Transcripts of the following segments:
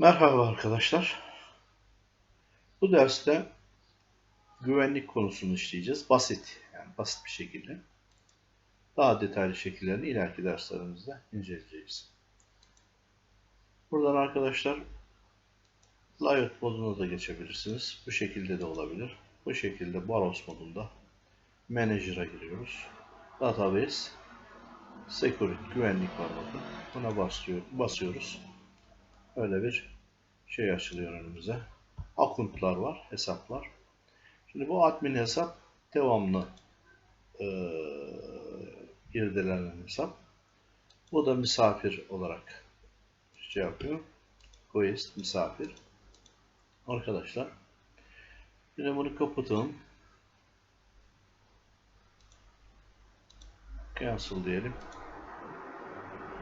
Merhaba arkadaşlar. Bu derste güvenlik konusunu işleyeceğiz. Basit, yani basit bir şekilde. Daha detaylı şekillerini ileriki derslerimizde inceleyeceğiz. Buradan arkadaşlar Riot moduna da geçebilirsiniz. Bu şekilde de olabilir. Bu şekilde Baros modunda Manager'a giriyoruz. Database Security güvenlik var bakın. Buna basıyor, basıyoruz. Öyle bir şey açılıyor önümüze. Akuntlar var, hesaplar. Şimdi bu admin hesap devamlı e, girdilenen hesap. Bu da misafir olarak şey yapıyor. Guest misafir. Arkadaşlar. Yine bunu kapatalım. Cancel diyelim.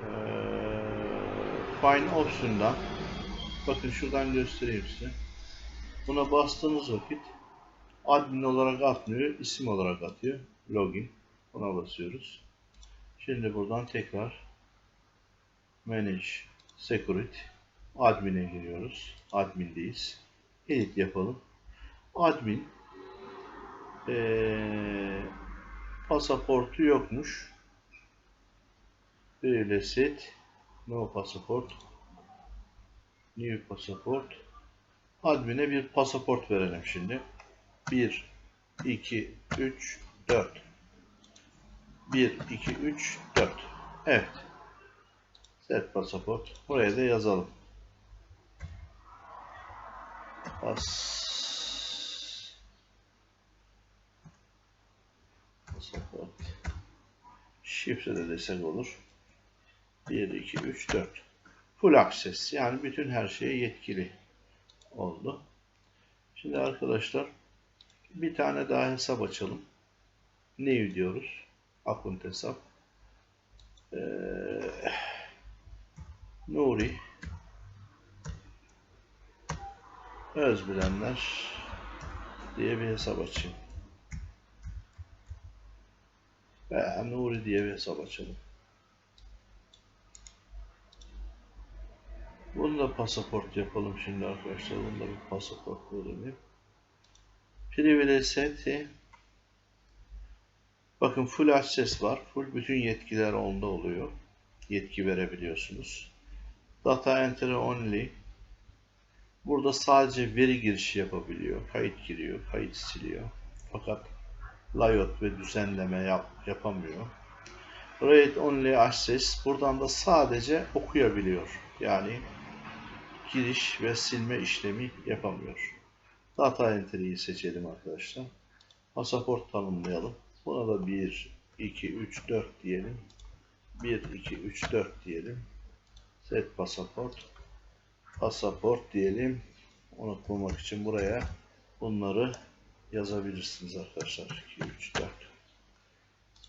Ee, Find Option'dan bakın şuradan göstereyim size. Buna bastığınız vakit admin olarak atmıyor, isim olarak atıyor. Login. Buna basıyoruz. Şimdi buradan tekrar Manage Security Admin'e giriyoruz. Admin'deyiz. Edit yapalım. Admin ee, pasaportu yokmuş. Böyle set No pasaport. New pasaport. Admin'e bir pasaport verelim şimdi. 1, 2, 3, 4. 1, 2, 3, 4. Evet. Set pasaport. Buraya da yazalım. Pas. Pasaport. Şifre de desek olur. 1, 2, 3, 4. Full access. Yani bütün her şeye yetkili oldu. Şimdi arkadaşlar bir tane daha hesap açalım. New diyoruz. Account hesap. Ee, Nuri Özbilenler diye bir hesap açayım. Veya Nuri diye bir hesap açalım. Bunu da pasaport yapalım şimdi arkadaşlar. Bunu da bir pasaport bulayım. Privilege seti. Bakın full access var. Full bütün yetkiler onda oluyor. Yetki verebiliyorsunuz. Data entry only. Burada sadece veri girişi yapabiliyor. Kayıt giriyor, kayıt siliyor. Fakat layout ve düzenleme yap, yapamıyor. Read only access. Buradan da sadece okuyabiliyor. Yani giriş ve silme işlemi yapamıyor. Data entry'yi seçelim arkadaşlar. Pasaport tanımlayalım. Buna da 1, 2, 3, 4 diyelim. 1, 2, 3, 4 diyelim. Set pasaport. Pasaport diyelim. Onu bulmak için buraya bunları yazabilirsiniz arkadaşlar. 2, 3, 4.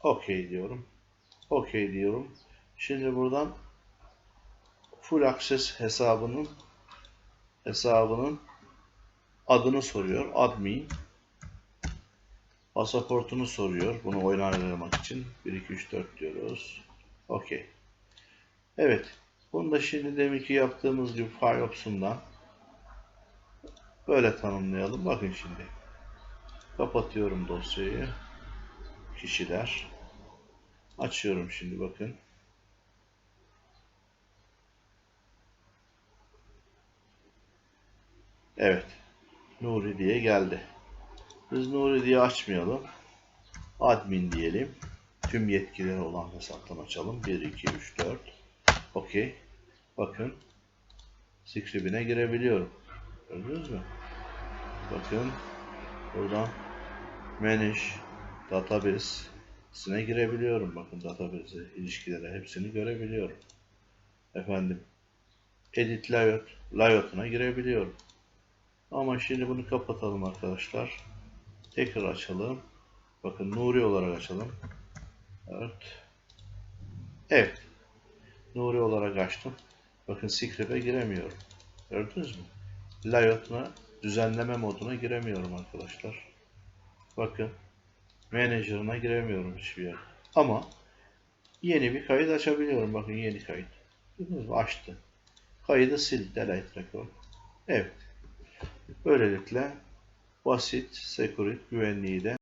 OK diyorum. OK diyorum. Şimdi buradan full access hesabının hesabının adını soruyor. Admin. Pasaportunu soruyor. Bunu oynaymak için. 1, 2, 3, 4 diyoruz. Okey. Evet. Bunu da şimdi deminki yaptığımız gibi file option'dan böyle tanımlayalım. Bakın şimdi. Kapatıyorum dosyayı. Kişiler. Açıyorum şimdi bakın. Evet. Nuri diye geldi. Biz Nuri diye açmayalım. Admin diyelim. Tüm yetkileri olan hesaptan açalım. 1, 2, 3, 4. Okey. Bakın. Script'ine girebiliyorum. Gördünüz mü? Bakın. Buradan Manage Database'ine girebiliyorum. Bakın database'e ilişkilere hepsini görebiliyorum. Efendim. Edit Layout. Layout'una girebiliyorum. Ama şimdi bunu kapatalım arkadaşlar. Tekrar açalım. Bakın Nuri olarak açalım. Evet. Evet. Nuri olarak açtım. Bakın Script'e giremiyorum. Gördünüz mü? Layout'una düzenleme moduna giremiyorum arkadaşlar. Bakın. Manager'ına giremiyorum hiçbir yer. Ama yeni bir kayıt açabiliyorum. Bakın yeni kayıt. Gördünüz mü? Açtı. Kaydı sil. Delete record. Evet. Böylelikle basit security güvenliği de